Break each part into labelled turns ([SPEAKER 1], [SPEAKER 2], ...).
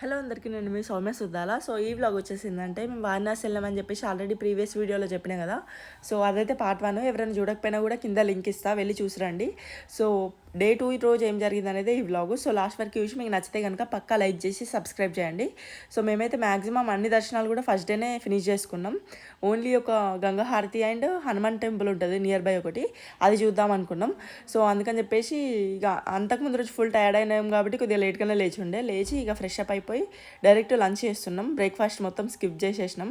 [SPEAKER 1] Hello అందరికీ మీ Soumya Suddala. So ఈ వ్లాగ్ వచ్చేసిందంటే మేము వారణాసి వెళ్ళామని చెప్పేసి ఆల్రెడీ ప్రీవియస్ వీడియోలో చెప్పినా కదా. సో అదైతే పార్ట్ వన్ ఎవరైనా చూడకపోయినా కూడా కింద లింక్ ఇస్తా. వెళ్ళి చూసిరండి సో డే టూ రోజు ఏం జరిగింది అనేది ఈ వ్లాగ్ సో లాస్ట్ వరకు చూసి మీకు నచ్చితే కనుక పక్కా లైక్ చేసి సబ్స్క్రైబ్ చేయండి. సో మేమైతే మ్యాక్సిమం అన్ని దర్శనాలు కూడా ఫస్ట్ డేనే ఫినిష్ చేసుకున్నాం. ఓన్లీ ఒక గంగా హారతి అండ్ హనుమాన్ టెంపుల్ ఉంటుంది నియర్ బై ఒకటి. అది చూద్దాం అనుకున్నాం. సో అందుకని చెప్పేసి ఇక అంతకుముందు రోజు ఫుల్ టైర్డ్ అయినాం కాబట్టి కొద్దిగా లేట్గానే లేచి ఉండే. లేచి ఇక ఫ్రెష్ అప్ అయిపోయి డైరెక్ట్ లంచ్ చేస్తున్నాం. బ్రేక్ఫాస్ట్ మొత్తం స్కిప్ చేసేసినాం.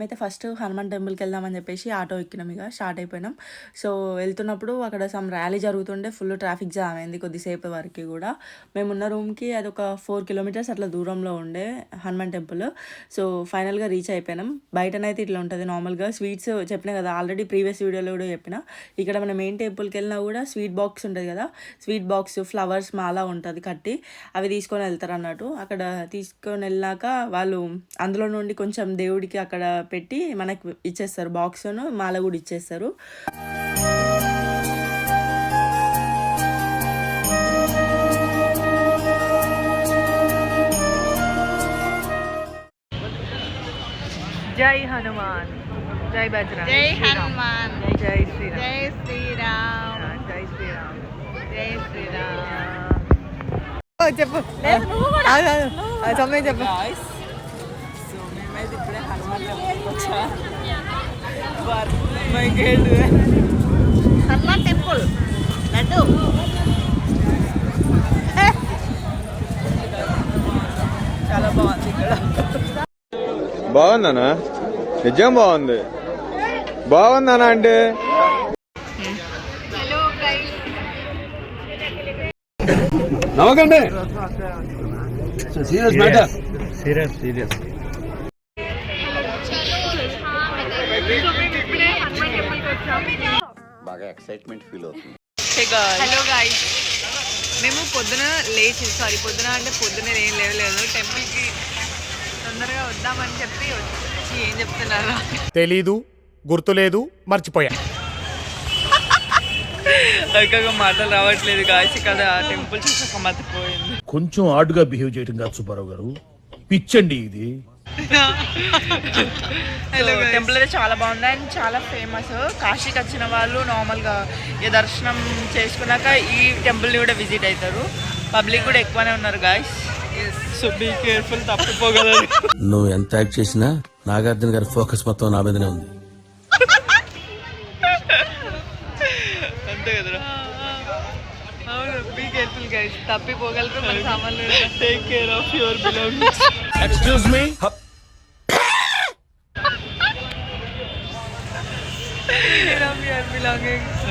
[SPEAKER 1] మేమైతే ఫస్ట్ హనుమాన్ టెంపుల్కి వెళ్దామని చెప్పేసి ఆటో ఎక్కినాం ఇక స్టార్ట్ అయిపోయినాం. సో వెళ్తున్నప్పుడు అక్కడ సమ్ ర్యాలీ జరుగుతుండే ఫుల్ ట్రాఫిక్ జామ్ అయింది కొద్దిసేపు వరకు కూడా. మేమున్న రూమ్కి అది ఒక ఫోర్ కిలోమీటర్స్ అట్లా దూరంలో ఉండే హనుమాన్ టెంపుల్. సో ఫైనల్గా రీచ్ అయిపోయినాం. బయటనైతే ఇట్లా ఉంటుంది నార్మల్గా. స్వీట్స్ చెప్పిన కదా ఆల్రెడీ ప్రీవియస్ వీడియోలో కూడా చెప్పిన. ఇక్కడ మన మెయిన్ టెంపుల్కి వెళ్ళినా కూడా స్వీట్ బాక్స్ ఉంటుంది కదా స్వీట్ బాక్స్ ఫ్లవర్స్ మాల ఉంటుంది కట్టి అవి తీసుకొని వెళ్తారు అన్నట్టు అక్కడ తీసుకొని వెళ్ళాక వాళ్ళు అందులో నుండి కొంచెం దేవుడికి అక్కడ పెట్టి మనకు ఇచ్చేస్తారు. బాక్స్ను మాల కూడా ఇచ్చేస్తారు.
[SPEAKER 2] జై హనుమాన్. జై బజరంగ్
[SPEAKER 3] జై హనుమాన్.
[SPEAKER 2] జై శ్రీరామ్.
[SPEAKER 3] జై శ్రీరామ్.
[SPEAKER 2] జై శ్రీరామ్.
[SPEAKER 3] జై శ్రీరామ్.
[SPEAKER 2] చెప్పు. చెప్పు.
[SPEAKER 1] హనుమాన్
[SPEAKER 3] టెంపుల్ లడ్డు
[SPEAKER 1] చాలా బాగుంది ఇక్కడ
[SPEAKER 4] బాగుందనా నిజం బాగుంది. బాగుందనా అంటే? నవ్వకండి. సీరియస్ మ్యాటర్ సీరియస్ సీరియస్
[SPEAKER 5] బాగా ఎక్సైట్మెంట్ ఫీల్ అవుతుంది.
[SPEAKER 2] హలో గాయ్స్ మేము పొద్దున లేచి సారీ పొద్దున అంటే పొద్దున ఏం లేవలేదు. టెంపుల్కి తొందరగా వద్దామని చెప్పి వచ్చి ఏం చెప్తున్నారా?
[SPEAKER 6] తెలీదు గుర్తులేదు మర్చిపోయా.
[SPEAKER 1] ఇంకా మాటలు రావట్లేదు కాసి ఇక్కడ టెంపుల్ చూసాక మతిపోయింది
[SPEAKER 6] కొంచెం ఆడుగా బిహేవ్ చేయడం కాదు సుబ్బారావు గారు. పిచ్చండి ఇది.
[SPEAKER 1] టెంపుల్ అయితే చాలా బాగుంది. అండ్ చాలా ఫేమస్ కాశీకి వచ్చిన వాళ్ళు నార్మల్గా ఈ దర్శనం చేసుకున్నాక ఈ టెంపుల్ని కూడా విజిట్ అవుతారు. పబ్లిక్ కూడా ఎక్కువనే ఉన్నారు గాయస్ సో బీ కేర్ఫుల్ తప్పిపోగలరు.
[SPEAKER 7] నువ్వు ఎంత యాక్ట్ చేసినా నాగార్జున గారి ఫోకస్ మొత్తం నా మీదనే ఉంది
[SPEAKER 1] అంతే కదరా
[SPEAKER 2] అవును బీ కేర్ఫుల్ గైస్ తప్పిపోగలరు మన సామాన్లు
[SPEAKER 1] take care of your belongings
[SPEAKER 6] excuse me
[SPEAKER 1] belongings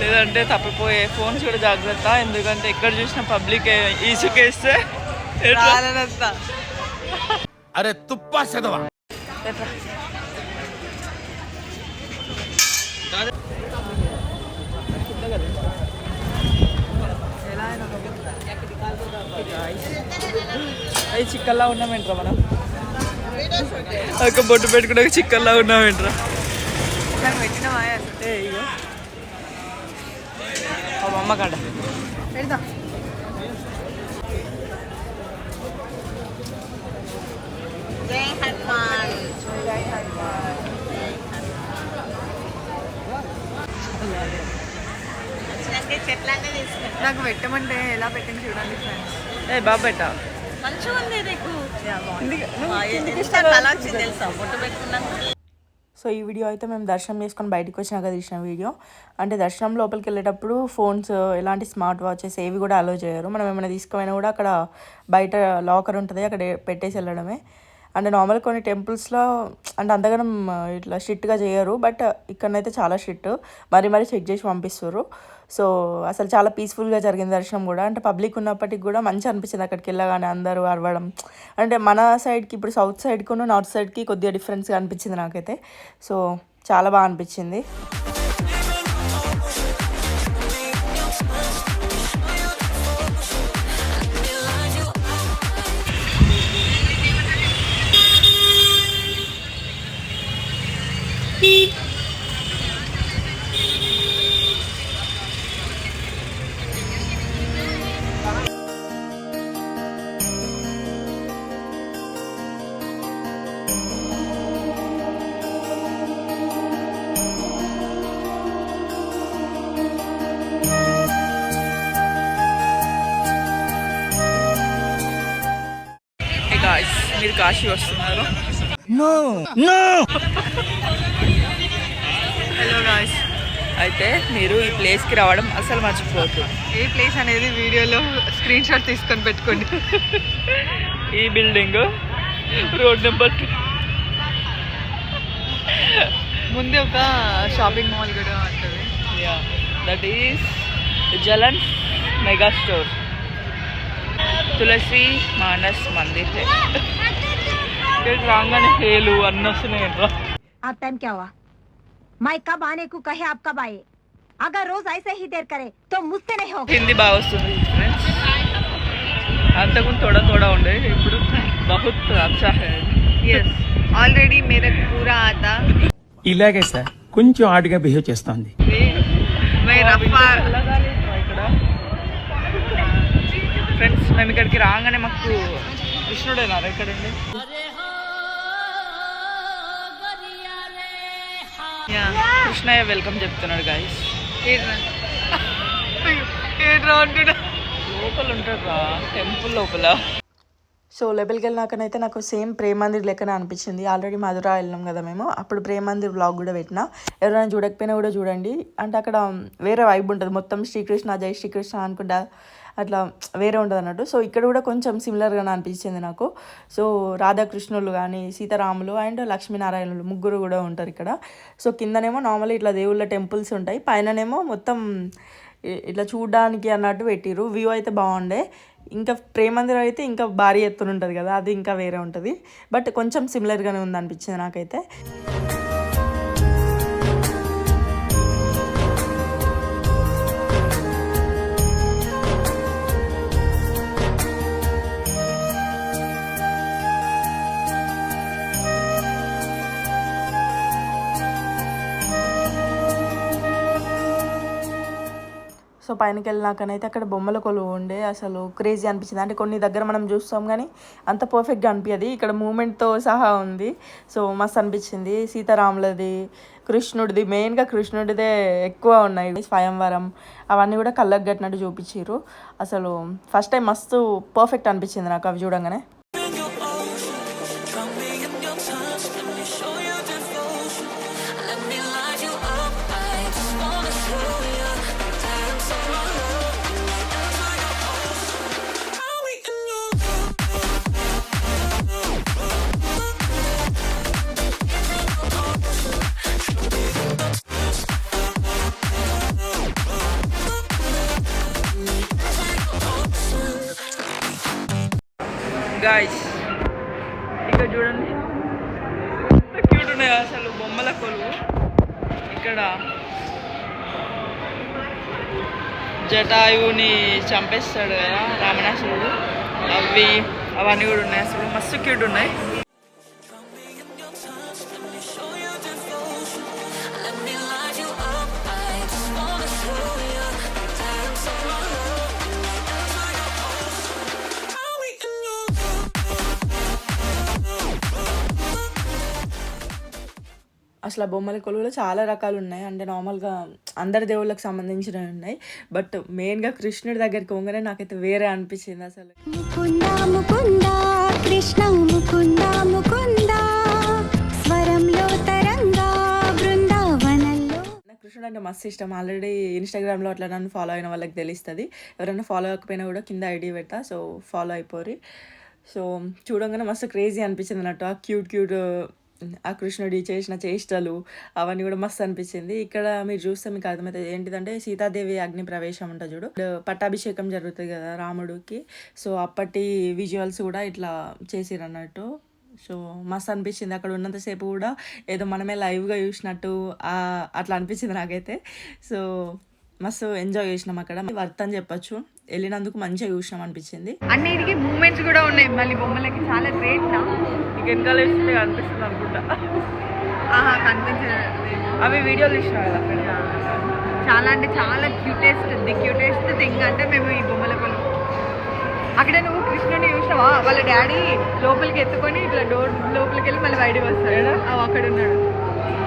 [SPEAKER 1] లేదంటే తప్పిపోయే ఫోన్స్ కూడా జాగ్రత్త. ఎందుకంటే ఎక్కడ చూసిన పబ్లిక్ ఈసుకేస్తే ఎట్లా?
[SPEAKER 2] రాలనంతా
[SPEAKER 6] అరే తుప్పా చదవా
[SPEAKER 1] అది చిక్కల్లా ఉన్నామేంట్రా మనం? ఒక బొట్టు పెట్టుకునే చిక్కల్లా ఉన్నామేంట్రా? ఏ ఇగో. మా అమ్మ కాడ.
[SPEAKER 3] జై హనుమాన్. తీసుకుంటా
[SPEAKER 2] నాకు పెట్టమంటే ఎలా పెట్టింది చూడండి ఫ్రెండ్స్
[SPEAKER 1] ఏ బాబు పెట్ట
[SPEAKER 3] మంచిగా ఉంది నీకు తెలుసా? బొట్టు
[SPEAKER 1] సో ఈ వీడియో అయితే మేము దర్శనం చేసుకొని బయటకు వచ్చినాక తీసిన వీడియో. అంటే దర్శనం లోపలికి వెళ్ళేటప్పుడు ఫోన్స్ ఎలాంటి స్మార్ట్ వాచెస్ ఏవి కూడా అలో చేయరు. మనం ఏమైనా తీసుకుపోయినా కూడా అక్కడ బయట లాకర్ ఉంటుంది అక్కడ పెట్టేసి వెళ్ళడమే. అంటే నార్మల్ కొన్ని టెంపుల్స్లో అంటే అంతగానం ఇట్లా స్ట్రిక్ట్గా చేయరు. బట్ ఇక్కడనైతే చాలా స్ట్రిక్ట్ మరీ మరీ చెక్ చేసి పంపిస్తారు. సో అసలు చాలా పీస్ఫుల్గా జరిగింది దర్శనం కూడా. అంటే పబ్లిక్ ఉన్నప్పటికి కూడా మంచిగా అనిపించింది అక్కడికి వెళ్ళగానే అందరూ అరవడం. అంటే మన సైడ్కి ఇప్పుడు సౌత్ సైడ్కి నార్త్ సైడ్కి కొద్దిగా డిఫరెన్స్గా అనిపించింది నాకైతే. సో చాలా బాగా అనిపించింది.
[SPEAKER 8] హలో గాయస్ అయితే మీరు ఈ ప్లేస్కి రావడం అసలు మర్చిపోవద్దు. ఏ ప్లేస్ అనేది వీడియోలో స్క్రీన్ షాట్ తీసుకొని పెట్టుకోండి. ఈ బిల్డింగ్ రోడ్ నెంబర్ టూ ముందే ఒక షాపింగ్ మాల్ కూడా ఉంటుంది. Yeah that is Jalan mega store Tulsi Manas Mandir. है ఇక్కడికి రాగానే హేలు అన్నీ వస్తున్నాయి రా
[SPEAKER 9] अब टाइम क्या हुआ मैं कब आने को कहे आप कब आए अगर रोज ऐसे ही देर करे तो मुझसे नहीं होगा
[SPEAKER 8] హిందీ బాగా వస్తుంది ఫ్రెండ్స్ అంతకుముందు తోడా తోడా ఉండే ఇప్పుడు బహుత్ అచ్చా హై ఎస్ ఆల్రెడీ మేరకు పూరా ఆతా
[SPEAKER 10] ఇలాగే సార్ కొంచెం ఆడిగా బిహేవ్ చేస్తోంది
[SPEAKER 8] మై రఫా ఇక్కడ ఫ్రెండ్స్ మేము ఇక్కడికి రాగానే మాకు కృష్ణుడేనారా ఇక్కడండి కృష్ణయ్య వెల్కమ్ చెప్తున్నాడు గాయస్ లోపల ఉంటాడు రా టెంపుల్ లోపల.
[SPEAKER 1] సో లెవెల్కి వెళ్ళినాకనైతే నాకు సేమ్ ప్రేమ్ మందిర్ లెక్కనే అనిపించింది. ఆల్రెడీ మధుర వెళ్ళినాం కదా మేము. అప్పుడు ప్రేమ్ మందిర్ బ్లాగ్ కూడా పెట్టిన. ఎవరైనా చూడకపోయినా కూడా చూడండి. అంటే అక్కడ వేరే వైబ్ ఉంటుంది. మొత్తం శ్రీకృష్ణ జై శ్రీకృష్ణ అనుకుంటా. అట్లా వేరే ఉంటుంది అన్నట్టు. సో ఇక్కడ కూడా కొంచెం సిమిలర్గానే అనిపించింది నాకు. సో రాధాకృష్ణులు కానీ సీతారాములు అండ్ లక్ష్మీనారాయణులు ముగ్గురు కూడా ఉంటారు ఇక్కడ. సో కిందనేమో నార్మల్ ఇట్లా దేవుళ్ళ టెంపుల్స్ ఉంటాయి. పైననేమో మొత్తం ఇట్లా చూడడానికి అన్నట్టు పెట్టిరు వ్యూ అయితే బాగుండే. ఇంకా ప్రేమందిరం అయితే ఇంకా భారీ ఎత్తున ఉంటుంది కదా అది ఇంకా వేరే ఉంటుంది. బట్ కొంచెం సిమిలర్గానే ఉంది అనిపించింది నాకైతే. సో పైనకి వెళ్ళినాకనైతే అక్కడ బొమ్మల కొలువు ఉండే అసలు క్రేజీ అనిపించింది. అంటే కొన్ని దగ్గర మనం చూస్తాం కానీ అంత పర్ఫెక్ట్గా అనిపించదు ఇక్కడ మూమెంట్తో సహా ఉంది. సో మస్తు అనిపించింది. సీతారాములది కృష్ణుడిది మెయిన్గా కృష్ణుడిదే ఎక్కువ ఉన్నాయి. స్వయంవరం అవన్నీ కూడా కళ్ళకు కట్టినట్టు చూపించారు అసలు ఫస్ట్ టైం మస్తు పర్ఫెక్ట్ అనిపించింది నాకు అవి చూడంగానే.
[SPEAKER 8] గాయస్ ఇక్కడ చూడండి. ఎంత క్యూట్ ఉన్నాయి అసలు బొమ్మల కొలువు ఇక్కడ జటాయువుని చంపేస్తాడు కదా రావణాసురుడు. అవి అవన్నీ కూడా ఉన్నాయి. అసలు మస్తు క్యూట్ ఉన్నాయి.
[SPEAKER 1] అసలు ఆ బొమ్మల కొలువులో చాలా రకాలు ఉన్నాయి అంటే నార్మల్గా అందరి దేవుళ్ళకి సంబంధించినవి ఉన్నాయి. బట్ మెయిన్గా కృష్ణుడి దగ్గరికి పోగానే నాకైతే వేరే అనిపించింది అసలు.
[SPEAKER 9] కృష్ణ స్వరంలో తరంగా
[SPEAKER 1] కృష్ణుడు అంటే మస్తు ఇష్టం. ఆల్రెడీ ఇన్స్టాగ్రామ్లో అట్లా నన్ను ఫాలో అయిన వాళ్ళకి తెలుస్తుంది. ఎవరైనా ఫాలో అవ్వకపోయినా కూడా కింద ఐడి పెడతా సో ఫాలో అయిపోరి. సో చూడంగానే మస్తు క్రేజీ అనిపించింది అన్నట్టు. ఆ క్యూట్ క్యూట్ ఆ కృష్ణుడి చేసిన చేష్టలు అవన్నీ కూడా మస్తు అనిపించింది. ఇక్కడ మీరు చూస్తే మీకు అర్థమవుతుంది ఏంటిదంటే సీతాదేవి అగ్ని ప్రవేశం ఉంటుంది చూడు. పట్టాభిషేకం జరుగుతుంది కదా రాముడికి. సో అప్పటి విజువల్స్ కూడా ఇట్లా చేసిరు అన్నట్టు సో మస్తు అనిపించింది. అక్కడ ఉన్నంతసేపు కూడా ఏదో మనమే లైవ్గా చూసినట్టు అట్లా అనిపించింది నాకైతే. సో మస్తు ఎంజాయ్ చేసినాం అక్కడ. వర్త్ అని చెప్పొచ్చు. వెళ్ళినందుకు మంచిగా చూసినాం అనిపించింది.
[SPEAKER 2] అన్నిటికీ మూమెంట్స్ కూడా ఉన్నాయి. మళ్ళీ బొమ్మలకి చాలా గ్రేట్ నా.
[SPEAKER 1] ఇక వెనకాల వేస్తే అనిపిస్తుంది అనుకుంటా.
[SPEAKER 2] ఆహా కనిపించలేదు.
[SPEAKER 1] అవి వీడియోలు తీసినా కదా
[SPEAKER 2] చాలా అంటే చాలా క్యూటెస్ట్ ది క్యూటెస్ట్ థింగ్ అంటే మేము ఈ బొమ్మల కొలు అక్కడ నువ్వు కృష్ణుని చూసినావా? వాళ్ళ డాడీ లోపలికి ఎత్తుకొని ఇట్లా డోర్ లోపలికి వెళ్ళి మళ్ళీ బయటకు వస్తాడు అవి అక్కడ ఉన్నాడు.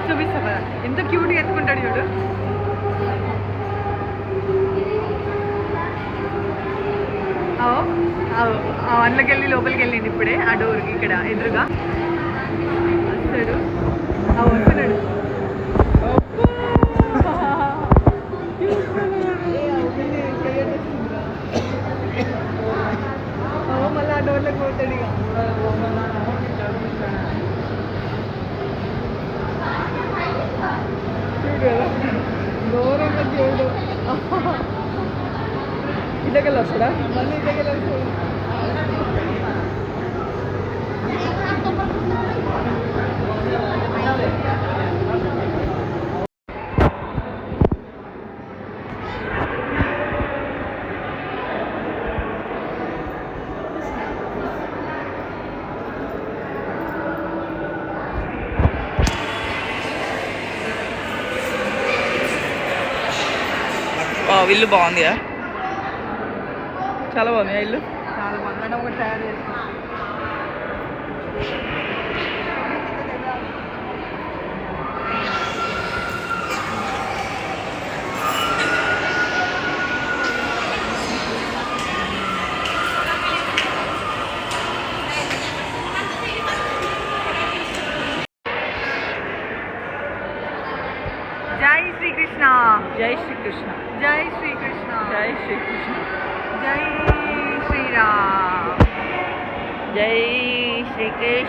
[SPEAKER 2] చూపిస్తా కదా ఎంత క్యూట్గా ఎత్తుకుంటాడు చూడు అవు అవు ఆ అందులోకి వెళ్ళి లోపలికి వెళ్ళింది ఇప్పుడే ఆ డోర్కి ఇక్కడ ఎదురుగా. వస్తాడు వస్తున్నాడు మళ్ళీ ఆ డోర్లోకి పోతాడు ఇక. ఘోరంగా చూడు ఇళ్ళకెళ్ళి వస్తుందా మళ్ళీ ఇళ్ళకెళ్ళి వస్తాడు
[SPEAKER 1] ఇల్లు బాగుంది చాలా బాగుంది ఇల్లు?
[SPEAKER 2] చాలా బాగుంది. మనం ఒకటి తయారు చేసుకున్నాం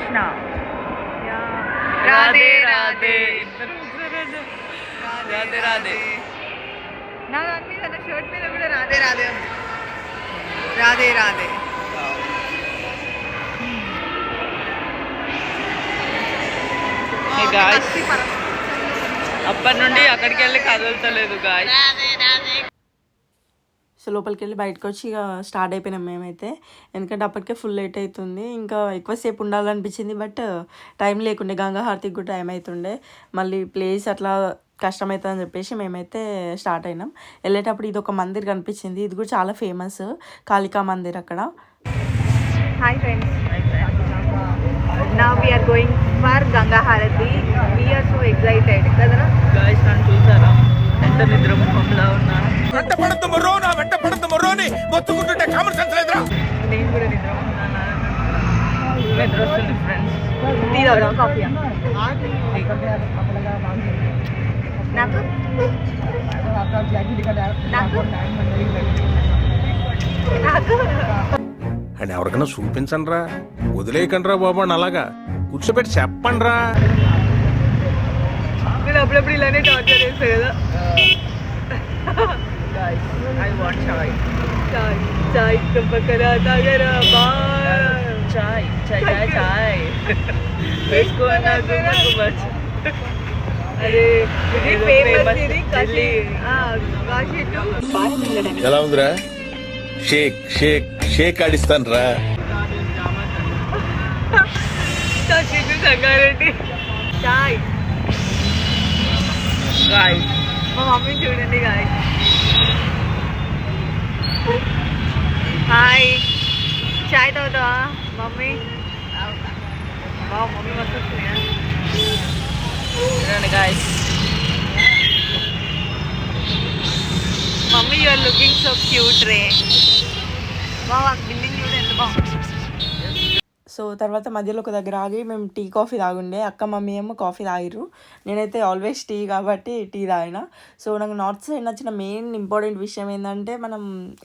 [SPEAKER 2] శ్రీకృష్ణ రాధే రాధే
[SPEAKER 1] రాధే. రాధే.
[SPEAKER 2] నా దాని మీద నా షర్ట్ మీద కూడా రాధే రాధే ఉంది. రాధే రాధే.
[SPEAKER 1] అప్పటి నుండి అక్కడికి వెళ్ళి కదలతలేదు గాయ సో లోపలికి వెళ్ళి బయటకు వచ్చి ఇక స్టార్ట్ అయిపోయినాం మేమైతే. ఎందుకంటే అప్పటికే ఫుల్ లేట్ అవుతుంది ఇంకా ఎక్కువసేపు ఉండాలనిపించింది బట్ టైం లేకుండే. గంగా హారతికి కూడా టైం అవుతుండే మళ్ళీ ప్లేస్ అట్లా కష్టమవుతుందని చెప్పేసి మేమైతే స్టార్ట్ అయినాం. వెళ్ళేటప్పుడు ఇది ఒక మందిర్ కనిపించింది. ఇది కూడా చాలా ఫేమస్. కాళికా మందిర్ అక్కడ.
[SPEAKER 2] హాయ్ ఫ్రెండ్స్ నా we are going for Ganga aarti we are so excited కదరా
[SPEAKER 1] గాయస్ నన్ను చూసారా? ఎంత నిద్ర ముఖంలో
[SPEAKER 6] మొత్తుకుంటుంటే కామన్ సెన్స్ లేదురా.
[SPEAKER 2] నేను కూడా నిద్ర
[SPEAKER 1] నిద్ర వస్తుంది ఫ్రెండ్స్
[SPEAKER 2] టీ తాగుదా కాఫీ నాకు? నాకు? నాకు?
[SPEAKER 6] అని ఎవరికైనా చూపించండి రా వదిలేయకండి రా బాబు అని అలాగా. కూర్చోబెట్టి చెప్పండి రా
[SPEAKER 2] నేను అప్పుడప్పుడు ఇలానే టార్చర్ చేస్తా కదా.
[SPEAKER 1] ఐ వాంట్ చాయ్
[SPEAKER 2] చాయ్ చాయ్ కంపకరా తాగరా బాయ్
[SPEAKER 1] చాయ్ చాయ్ చాయ్ చాయ్ వేసుకో నాకు నాకు మర్చి
[SPEAKER 2] అరే ఇది
[SPEAKER 1] ఏదో
[SPEAKER 2] ఫేమస్
[SPEAKER 1] famous
[SPEAKER 2] ఇది కాశీ
[SPEAKER 1] ఢిల్లీ.
[SPEAKER 2] ఆ, కాశీ టు
[SPEAKER 5] ఎలా ఉందిరా షేక్ షేక్ షేక్ ఆడిస్తాను రా
[SPEAKER 2] Kashi to Sangareddy chai
[SPEAKER 1] guy
[SPEAKER 2] మా మమ్మీ చూడండి గాయ్ హాయ్ చాయ్ తాగుతావా మమ్మీ బావ మమ్మీ వస్తుంది
[SPEAKER 1] guys mummy
[SPEAKER 2] you are looking so cute రే బావ బిల్డింగ్ చూడండి బాగుంది
[SPEAKER 1] సో తర్వాత మధ్యలో ఒక దగ్గర ఆగి మేము టీ కాఫీ తాగుండే. అక్క మమ్మీ ఏమో కాఫీ తాగిర్రు. నేనైతే ఆల్వేస్ టీ కాబట్టి టీ తాగిన. సో నాకు నార్త్ సైడ్ నచ్చిన మెయిన్ ఇంపార్టెంట్ విషయం ఏంటంటే మనం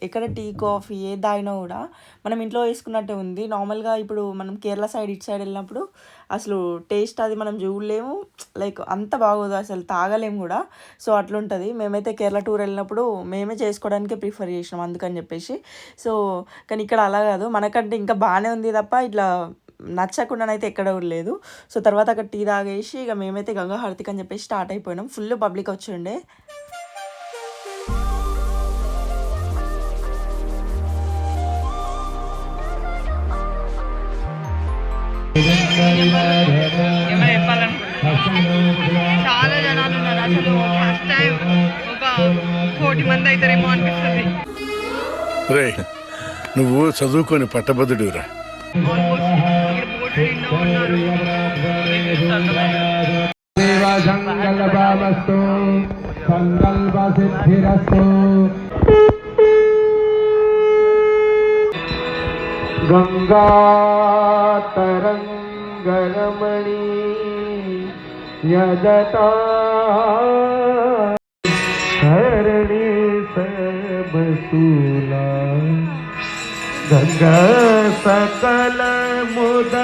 [SPEAKER 1] ఎక్కడ టీ కాఫీ ఏ తాగినా కూడా మనం ఇంట్లో వేసుకున్నట్టే ఉంది. నార్మల్గా ఇప్పుడు మనం కేరళ సైడ్ ఇటు సైడ్ వెళ్ళినప్పుడు అసలు టేస్ట్ అది మనం చూడలేము. లైక్ అంత బాగోదు అసలు తాగలేము కూడా. సో అట్లుంటుంది. మేమైతే కేరళ టూర్ వెళ్ళినప్పుడు మేమే చేసుకోవడానికే ప్రిఫర్ చేసినాం అందుకని చెప్పేసి. సో కానీ ఇక్కడ అలా కాదు. మనకంటే ఇంకా బాగానే ఉంది తప్ప ఇట్లా నచ్చకుండానైతే ఎక్కడ కూడా లేదు. సో తర్వాత అక్కడ టీ తాగేసి ఇక మేమైతే గంగా హారతికి అని చెప్పేసి స్టార్ట్ అయిపోయినాం. ఫుల్ పబ్లిక్ వచ్చిండే.
[SPEAKER 2] కోటి మంది అవుతారేమో అనిపిస్తుంది.
[SPEAKER 6] రే నువ్వు చదువుకొని పట్టభద్రుడిరా
[SPEAKER 4] గంగా తరంగరమణి యజతా గంగా సకల ముద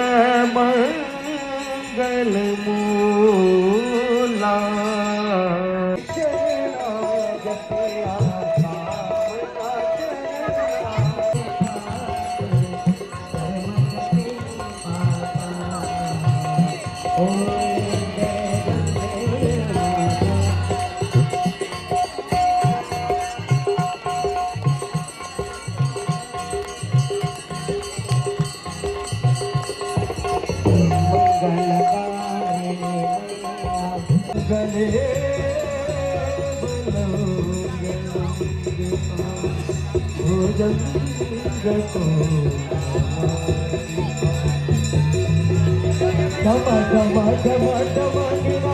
[SPEAKER 4] dân rơi tù Come on, come on, come on, come on, come on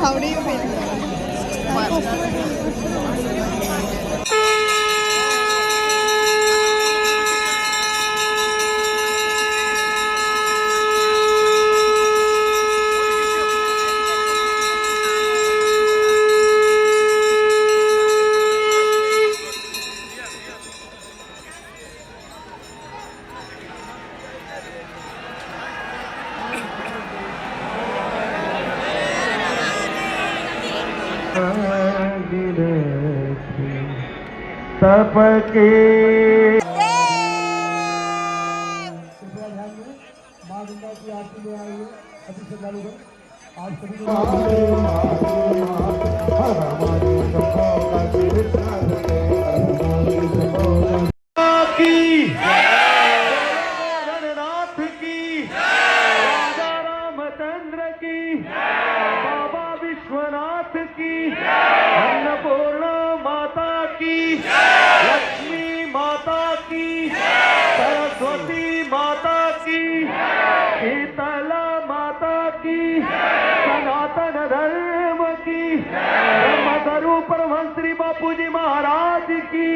[SPEAKER 4] เขาดี কে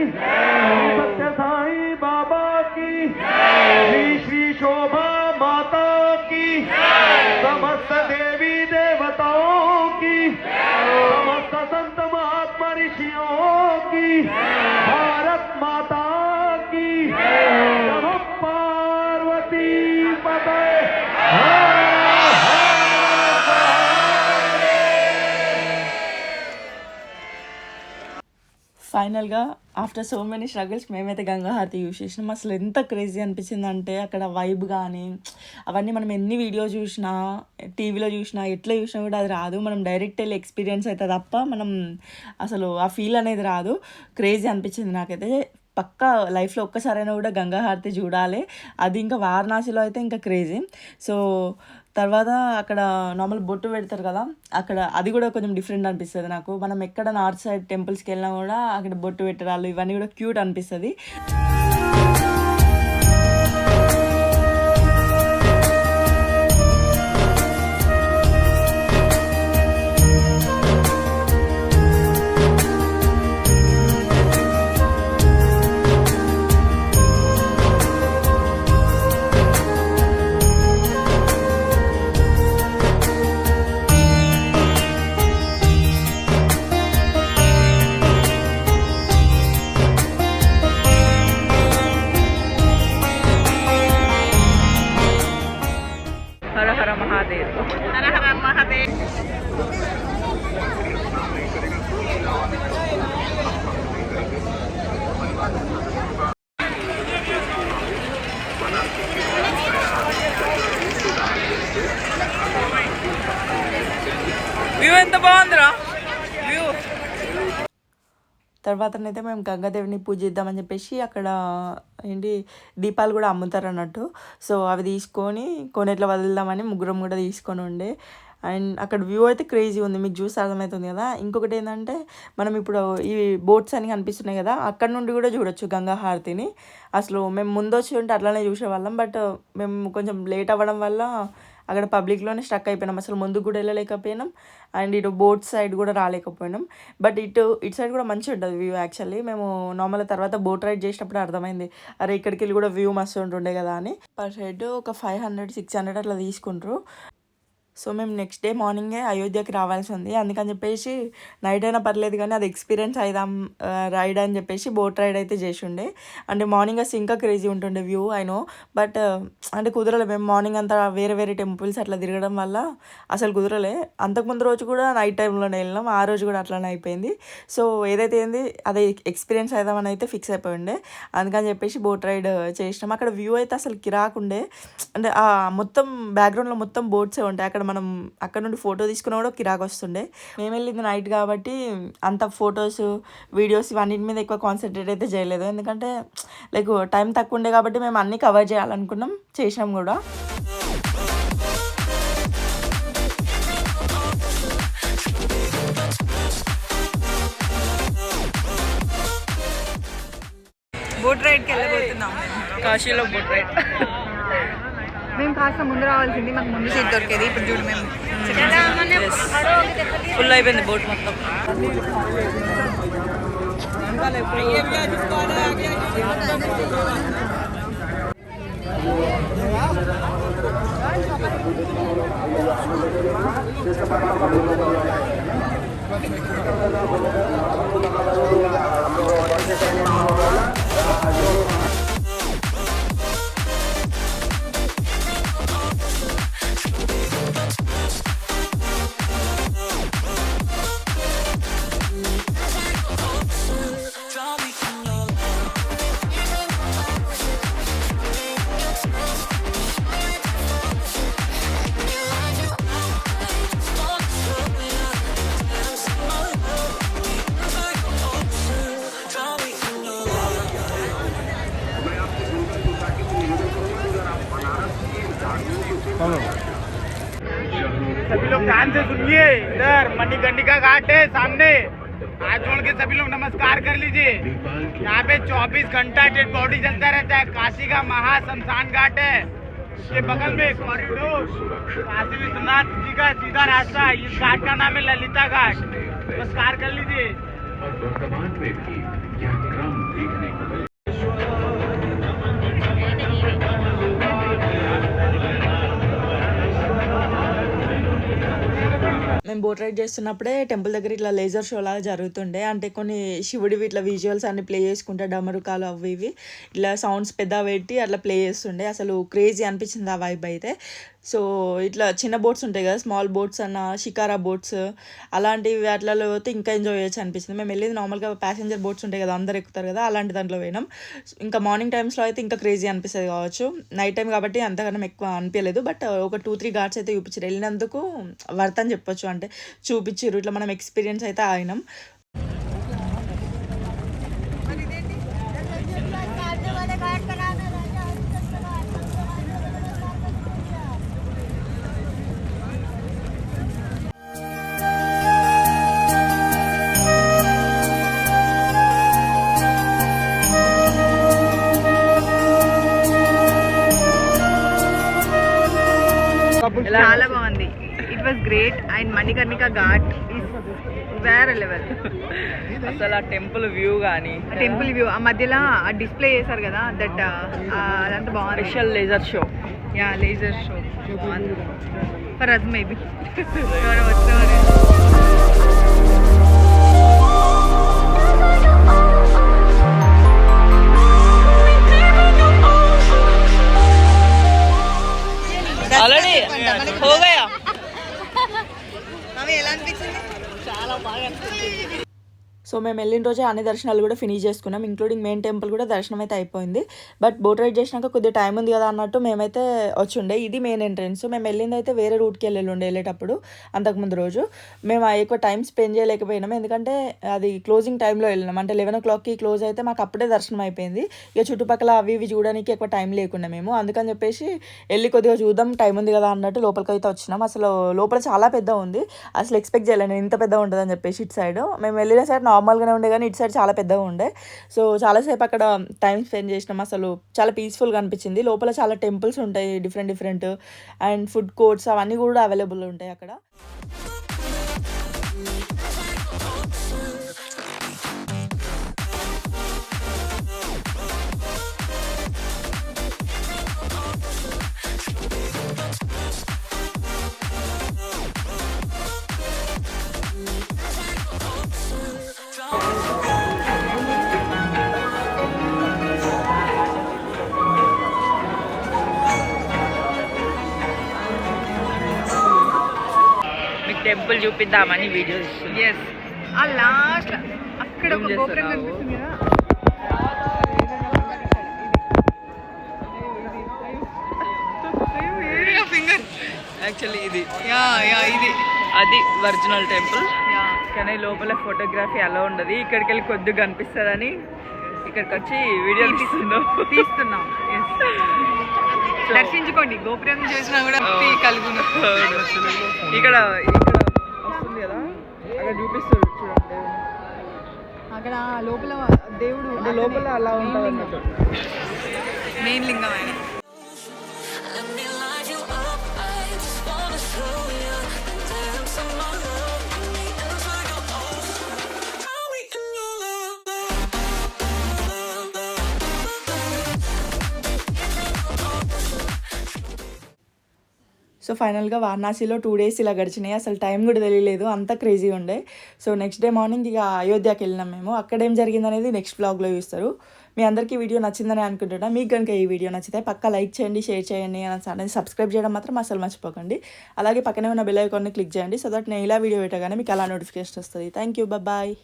[SPEAKER 4] सत्य साई बाबा की श्री श्री शोभा माता की समस्त देवी देवताओं की समस्त संत महात्मा ऋषियों की भारत माता की नमः पार्वती पते
[SPEAKER 1] ఫైనల్గా ఆఫ్టర్ సో మెనీ స్ట్రగుల్స్ మేమైతే గంగాహారతి యూజ్ యూస్ చేసినాం. అసలు ఎంత క్రేజీ అనిపించింది అంటే అక్కడ వైబ్ కానీ అవన్నీ మనం ఎన్ని వీడియోస్ చూసినా టీవీలో చూసినా ఎట్లా చూసినా కూడా అది రాదు. మనం డైరెక్ట్ వెళ్ళి ఎక్స్పీరియన్స్ అయితే తప్ప మనం అసలు ఆ ఫీల్ అనేది రాదు. క్రేజీ అనిపించింది నాకైతే. పక్కా లైఫ్లో ఒక్కసారైనా కూడా గంగాహారతి చూడాలి. అది ఇంకా వారణాసిలో అయితే ఇంకా క్రేజీ సో తర్వాత అక్కడ నార్మల్ బొట్టు పెడతారు కదా అక్కడ అది కూడా కొంచెం డిఫరెంట్ అనిపిస్తుంది నాకు. మనం ఎక్కడ నార్త్ సైడ్ టెంపుల్స్కి వెళ్ళినా కూడా అక్కడ బొట్టు పెట్టడాలు ఇవన్నీ కూడా క్యూట్ అనిపిస్తుంది. అయితే మేము గంగాదేవిని పూజిద్దామని చెప్పేసి అక్కడ ఏంటి దీపాలు కూడా అమ్ముతారు అన్నట్టు. సో అవి తీసుకొని కొనేట్లో వదులుదామని ముగ్గురం కూడా తీసుకొని ఉండే. అండ్ అక్కడ వ్యూ అయితే క్రేజీ ఉంది మీకు చూసి అర్థమవుతుంది కదా. ఇంకొకటి ఏంటంటే మనం ఇప్పుడు ఈ బోట్స్ అని కనిపిస్తున్నాయి కదా అక్కడ నుండి కూడా చూడొచ్చు గంగా హారతిని. అసలు మేము ముందు వచ్చి ఉంటే అట్లానే చూసేవాళ్ళం బట్ మేము కొంచెం లేట్ అవ్వడం వల్ల అక్కడ పబ్లిక్లోనే స్ట్రక్ అయిపోయినాం. అసలు ముందుకు కూడా వెళ్ళలేకపోయినాం. అండ్ ఇటు బోట్ సైడ్ కూడా రాలేకపోయినాం. బట్ ఇటు ఇటు సైడ్ కూడా మంచిగా ఉంటుంది వ్యూ యాక్చువల్లీ. మేము నార్మల్ తర్వాత బోట్ రైడ్ చేసినప్పుడు అర్థమైంది. అరే ఇక్కడికి వెళ్ళి కూడా వ్యూ మస్తు ఉంటుండే కదా అని. పర్ హెడ్ ఒక ఫైవ్ హండ్రెడ్ సిక్స్ హండ్రెడ్ అట్లా తీసుకుంటారు సో మేము నెక్స్ట్ డే మార్నింగే అయోధ్యకి రావాల్సి ఉంది. అందుకని చెప్పేసి నైట్ అయినా పర్లేదు కానీ అది ఎక్స్పీరియన్స్ అయిదాం రైడ్ అని చెప్పేసి బోట్ రైడ్ అయితే చేసి ఉండే అంటే మార్నింగ్ అసలు ఇంకా క్రేజీ ఉంటుండే వ్యూ అయినో బట్ అంటే కుదరలే మేము మార్నింగ్ అంతా వేరే వేరే టెంపుల్స్ అట్లా తిరగడం వల్ల అసలు కుదరలే. అంతకుముందు రోజు కూడా నైట్ టైంలోనే వెళ్ళినాం ఆ రోజు కూడా అట్లానే అయిపోయింది. సో ఏదైతే ఏంది అది ఎక్స్పీరియన్స్ అయిదామని అయితే ఫిక్స్ అయిపోయి ఉండే అందుకని చెప్పేసి బోట్ రైడ్ చేసినాం. అక్కడ వ్యూ అయితే అసలు కిరాకుండే. అంటే ఆ మొత్తం బ్యాక్గ్రౌండ్లో మొత్తం బోట్సే ఉంటాయి. అక్కడ మనం అక్కడ నుండి ఫోటో తీసుకున్నా కూడా కిరాక్ వస్తుండే మేము వెళ్ళింది నైట్ కాబట్టి అంత ఫొటోస్ వీడియోస్ ఇవన్నిటి మీద ఎక్కువ కాన్సన్ట్రేట్ అయితే చేయలేదు. ఎందుకంటే లైక్ టైం తక్కువ ఉండే కాబట్టి మేము అన్నీ కవర్ చేయాలనుకున్నాం చేసినాం కూడా.
[SPEAKER 8] బోట్ రైడ్కి వెళ్ళబోతున్నాం. కాశీలో బోట్ రైడ్
[SPEAKER 2] మేము కాస్త ముందు రావాల్సింది మాకు ముందు సీట్ దొరికేది. ఇప్పుడు చూడు మేము
[SPEAKER 8] ఫుల్ అయిపోయింది బోట్ మొత్తం.
[SPEAKER 11] मणिकर्णिका घाट है सामने। हाथ जोड़ के सभी लोग नमस्कार कर लीजिए। यहाँ पे 24 घंटा डेड बॉडी चलता रहता है। काशी का महाशमशान घाट है। इसके बगल में कॉरिडोर काशी विश्वनाथ जी का सीधा रास्ता इस घाट का नाम है ललिता घाट। नमस्कार कर लीजिए।
[SPEAKER 1] మేము బోట్ రైడ్ చేస్తున్నప్పుడే టెంపుల్ దగ్గర ఇట్లా లేజర్ షో లాగా జరుగుతుండే. అంటే కొన్ని శివుడివి ఇట్లా విజువల్స్ అన్ని ప్లే చేసుకుంటే డమరుకాలు అవి ఇవి ఇట్లా సౌండ్స్ పెద్ద పెట్టి అట్లా ప్లే చేస్తుండే. అసలు క్రేజీ అనిపించింది ఆ వైబ్ అయితే. సో ఇట్లా చిన్న బోట్స్ ఉంటాయి కదా స్మాల్ బోట్స్ అన్న షికారా బోట్స్ అలాంటివి వాటిలలో పోతే ఇంకా ఎంజాయ్ చేయొచ్చు అనిపిస్తుంది. మేము వెళ్ళేది నార్మల్గా ప్యాసింజర్ బోట్స్ ఉంటాయి కదా అందరు ఎక్కుతారు కదా అలాంటి దాంట్లో పోయినాం. ఇంకా మార్నింగ్ టైమ్స్లో అయితే ఇంకా క్రేజీ అనిపిస్తుంది కావచ్చు. నైట్ టైం కాబట్టి అంతకన్నా ఎక్కువ అనిపించలేదు. బట్ ఒక టూ త్రీ ఘాట్స్ అయితే చూపించారు. వెళ్ళినందుకు వర్త్ అని చెప్పొచ్చు. అంటే చూపించారు. ఇట్లా మనం ఎక్స్పీరియన్స్ అయితే అయినాం
[SPEAKER 2] చాలా బాగుంది. It was great and Manikarnika Ghat is వేరే లెవెల్
[SPEAKER 8] అసలు ఆ టెంపుల్ వ్యూ కానీ
[SPEAKER 2] టెంపుల్ వ్యూ ఆ మధ్యలో ఆ డిస్ప్లే చేశారు కదా దట్ అదంతా బాగుంది.
[SPEAKER 8] Special laser show
[SPEAKER 2] yeah laser show బాగుంది. ఫర్ అజ్ మేబీ
[SPEAKER 8] హోగయా
[SPEAKER 2] ఎలా అనిపించింది?
[SPEAKER 1] సో సో మేము వెళ్ళిన రోజే అన్ని దర్శనాలు కూడా ఫినిష్ చేసుకున్నాం ఇంక్లూడింగ్ మెయిన్ టెంపుల్ కూడా దర్శనం అయితే అయిపోయింది. బట్ బోట్ రైడ్ చేసినాక కొద్దిగా టైం ఉంది కదా అన్నట్టు మేమైతే వచ్చిండే. ఇది మెయిన్ ఎంట్రెన్స్ మేము వెళ్ళింది అయితే వేరే రూట్కి వెళ్ళి ఉండే వెళ్ళేటప్పుడు అంతకుముందు రోజు. మేము ఎక్కువ టైం స్పెండ్ చేయలేకపోయినాం. ఎందుకంటే అది క్లోజింగ్ టైంలో వెళ్ళినాం. అంటే లెవెన్ ఓ క్లాక్కి క్లోజ్ అయితే మాకు అప్పుడే దర్శనం అయిపోయింది. ఇక చుట్టుపక్కల అవి ఇవి చూడడానికి ఎక్కువ టైం లేకుండా మేము. అందుకని చెప్పేసి వెళ్ళి కొద్దిగా చూద్దాం టైం ఉంది కదా అన్నట్టు లోపలికి అయితే వచ్చినాం. అసలు లోపల చాలా పెద్ద ఉంది. అసలు ఎక్స్పెక్ట్ చేయలేను ఇంత పెద్ద ఉంటుందని చెప్పేసి ఇటు సైడ్ మేము వెళ్ళిన సైడ్ నార్మల్గానే ఉండే కానీ ఇటు సైడ్ చాలా పెద్దగా ఉండే. సో చాలాసేపు అక్కడ టైం స్పెండ్ చేసినాం. అసలు చాలా పీస్ఫుల్గా అనిపించింది. లోపల చాలా టెంపుల్స్ ఉంటాయి different different and food courts అవన్నీ కూడా అవైలబుల్ ఉంటాయి అక్కడ.
[SPEAKER 8] టెంపుల్ చూపిద్దామని వీడియో ఇస్తుంది
[SPEAKER 2] ఎస్ ఆ లాస్ట్ అక్కడ ఒక గోపురం. కనిపిస్తుంది కదా? ఫింగర్
[SPEAKER 8] యాక్చువల్లీ ఇది.
[SPEAKER 2] యా యా ఇది.
[SPEAKER 8] అది ఒరిజినల్ టెంపుల్
[SPEAKER 2] యా
[SPEAKER 8] కానీ లోపల ఫోటోగ్రఫీ అలా ఉండదు. ఇక్కడికి వెళ్ళి కొద్దిగా కనిపిస్తుందని ఇక్కడికి వచ్చి వీడియో తీస్తున్నాం.
[SPEAKER 2] తీస్తున్నాం. దర్శించుకోండి. గోపురం చేసినా కూడా భక్తి కలుగును
[SPEAKER 8] ఇక్కడ కదా? అక్కడ చూపిస్తుంది చూడండి.
[SPEAKER 2] అక్కడ లోపల దేవుడు
[SPEAKER 8] అంటే లోపల అలా ఉంటుంది అన్నట్టు
[SPEAKER 2] మెయిన్ లింగం ఆయన.
[SPEAKER 1] సో ఫైనల్గా వారణాసిలో టూ డేస్ ఇలా గడిచినాయి. అసలు టైం కూడా తెలియలేదు. అంత క్రేజీ ఉండే. సో నెక్స్ట్ డే మార్నింగ్ ఇక అయోధ్యకి వెళ్ళినాం మేము. అక్కడ ఏం జరిగిందనేది నెక్స్ట్ బ్లాగ్లో చూస్తారు. మీ అందరికీ వీడియో నచ్చిందని అనుకుంటున్నా. మీకు కనుక ఈ వీడియో నచ్చితే పక్క లైక్ చేయండి షేర్ చేయండి అని సబ్స్క్రైబ్ చేయడం మాత్రం అసలు మర్చిపోకండి. అలాగే పక్కనే ఉన్న బెల్ ఐకాన్ని క్లిక్ చేయండి సో దట్ నేను ఇలా వీడియో పెట్టగానే మీకు అలా నోటిఫికేషన్ వస్తుంది. Thank you bye